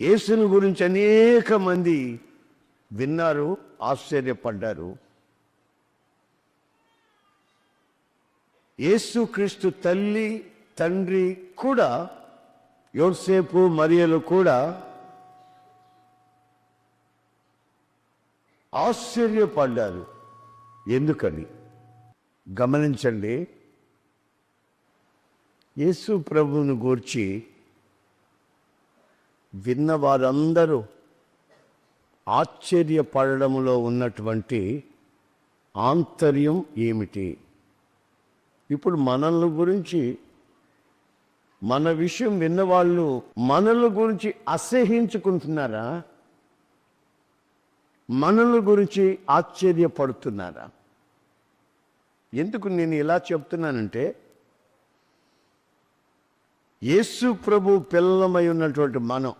యేసుని గురించి అనేక మంది విన్నారు ఆశ్చర్యపడ్డారు. యేసుక్రీస్తు తల్లి తండ్రి కూడా యోసేపు మరియలు కూడా ఆశ్చర్యపడ్డారు. ఎందుకని? గమనించండి. యేసు ప్రభువును గూర్చి విన్న వారందరూ ఆశ్చర్యపడడంలో ఉన్నటువంటి ఆంతర్యం ఏమిటి? ఇప్పుడు మనల్ని గురించి మన విషయం విన్నవాళ్ళు మనల గురించి అసహించుకుంటున్నారా మనల గురించి ఆశ్చర్యపడుతున్నారా? ఎందుకు నేను ఇలా చెప్తున్నానంటే యేసు ప్రభు పిల్లలమై ఉన్నటువంటి మనం